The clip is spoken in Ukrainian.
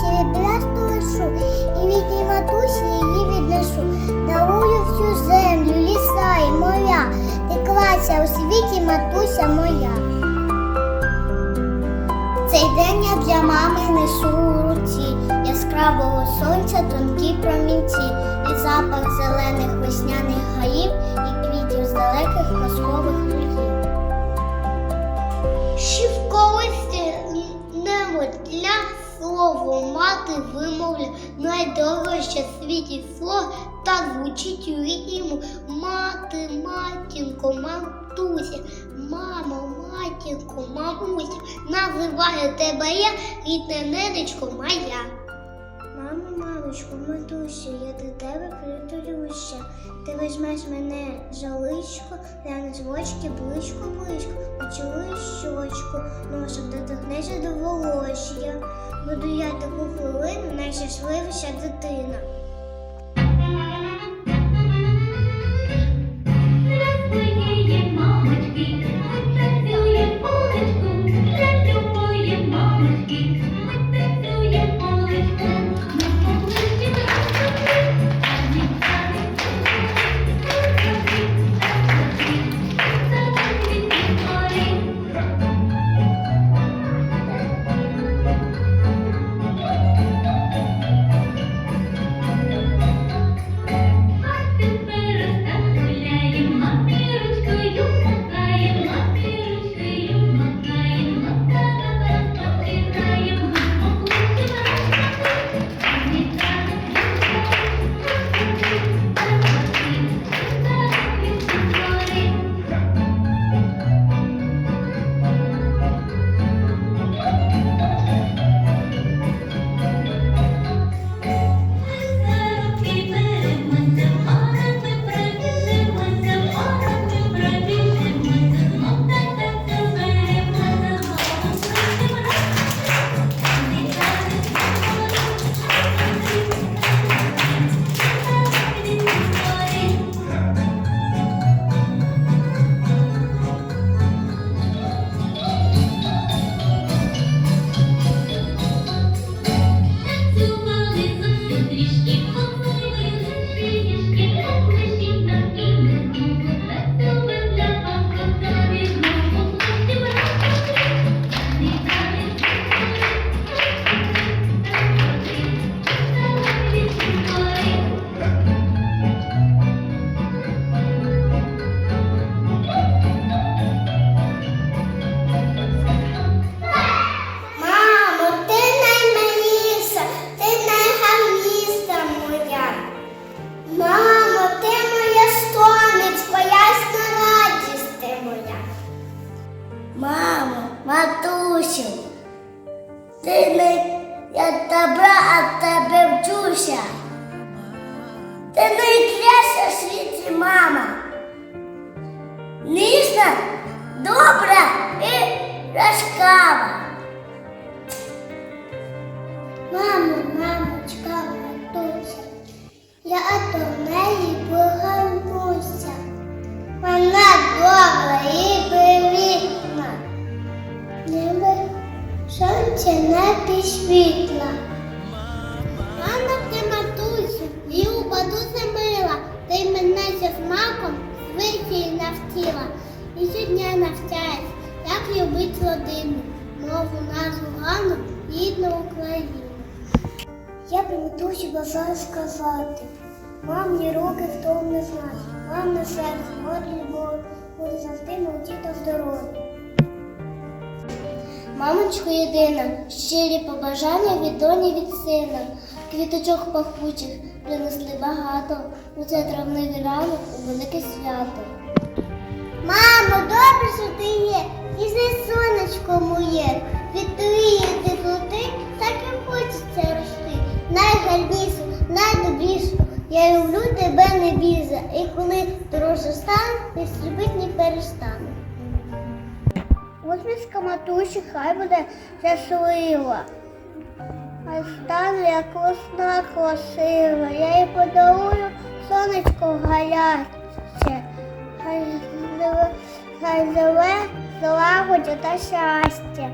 серебрясту лишу, і від її матусі її віднесу. Дарую всю землю, ліса і моря, ти клася у світі, матуся моя. Цей день я для мами несу у руці яскравого сонця, тонкі промінці, і запах зелених весняних гаїв і квітів з далеких казкових лугів. Ще в для слово мати вимовля найдорожче в світі слово так звучить у рідному мати, матінко, матуся, мама, матінко, мамуся, називаю тебе я, рідне ненечко моя. Мамо, мамочку, матусю, я до тебе притулюся. Ти візьмеш мене за личко, глянеш в очки близько, близько, поцілуєш щочку, носик доторкнешся до волосся. Буду я таку хвилину найщасливіша дитина. Матусю, ти не я добра, а тебе вчуся. Ти найкраща в світі, мама. Ніжна, добра і ласкава. Мамо, мамочка, матуся, я до неї повернуся. Вона добра і привітна. Ніби сонце небі світла. Рано ти, матусю, люба дуже мила, ти мене зі смаком звичай навчила. І щодня навчаєш, як любить родину, мову нашу гарну, рідну Україну. Я б матусі бажаю сказати, мамні руки в тому не знати, мамне серце, море любов, буде завжди молоді та здорові. Мамочко єдина, щирі побажання від доні від сина, квіточок пахучих принесли багато, у це травневий ранок у велике свято. Мамо, добре, що ти є, ніжне сонечко моє, від твоєї теплоти так і хочеться рости. Найгарнішу, найдобрішу, я люблю тебе не біза, і коли дорожче стане, ти любить не перестане. Усмішка матусі хай буде щаслива. Хай стане як весна красива. Я їй подарую сонечко гаряче. Хай живе, хай живе злагодя та щастя.